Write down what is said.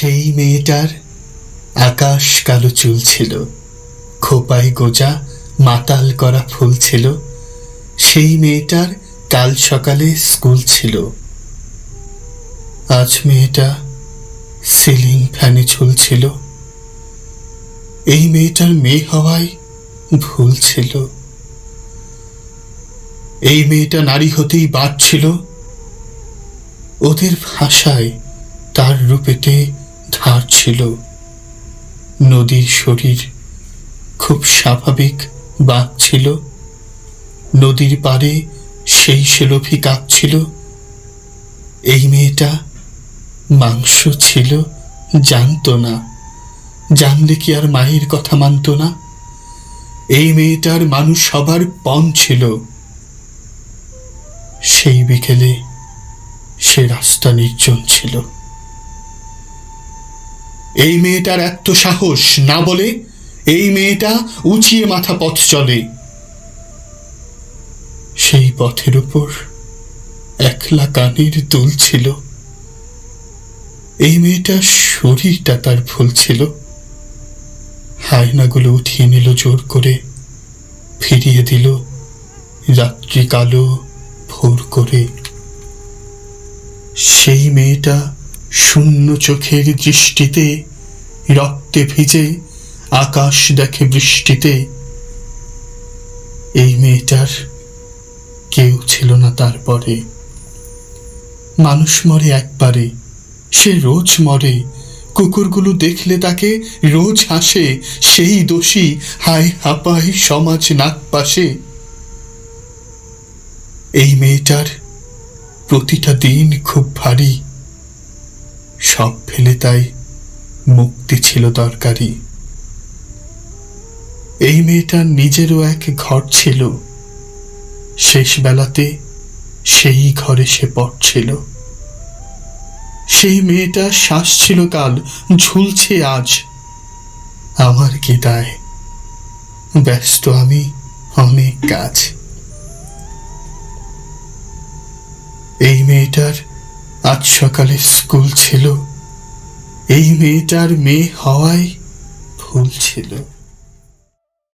সেই মেয়েটার আকাশ কালো চুল ছিল, খোপায় গোজা মাতাল করা ফুল ছিল। সেই মেয়েটার কাল সকালে স্কুল ছিল। আজ মেয়েটা সিলিং ফ্যানে ঝুলছিল এই মেয়েটার মেয়ে হওয়ায় ভুল ছিল। এই মেয়েটা নারী হতেই বাড়ছিল ওদের ভাষায় তার রূপেতে ধার ছিল। নদীর শরীর খুব স্বাভাবিক বাঘ ছিল। নদীর পাড়ে সেই সেলফি কাঁপছিল এই মেয়েটা মাংস ছিল, জানতো না। জানলে কি আর মায়ের কথা মানতো না? এই মেয়েটার মানুষ সবার পণ ছিল। সেই বিকেলে সে রাস্তা নির্জন ছিল। এই মেয়েটার এত সাহস না বলে এই মেয়েটা উঁচিয়ে মাথা পথ চলে। সেই পথের উপর একলা কানের দুল ছিল। এই মেয়েটার শরীরটা তার ভুল ছিল। হায়নাগুলো উঠিয়ে নিল জোর করে, ফিরিয়ে দিল রাত্রি কালো ভোর করে। সেই মেয়েটা শূন্য চোখের দৃষ্টিতে রক্তে ভিজে, আকাশ দেখে বৃষ্টিতে। এই মেয়েটার কেউ ছিল না তারপরে। মানুষ মরে একবারে, সে রোজ মরে। কুকুরগুলো দেখলে তাকে রোজ হাসে, সেই দোষী হায় হাপায় সমাজ নাক পাশে। এই মেয়েটার প্রতিটা দিন খুব ভারী। সব ফেলে তাই মুক্তি ছিল দরকারি। এই মেয়েটার নিজেরও এক ঘর ছিল। শেষ বেলাতে সেই ঘরে সে পড়ছিল সেই মেয়েটা শ্বাস ছিল কাল, ঝুলছে আজ। আমার কি দায় ব্যস্ত আমি অনেক কাজ। এই মেয়েটার আজ সকালে স্কুল ছিল। এই মেয়েটার মেয়ে হওয়াই ভুল ছিল।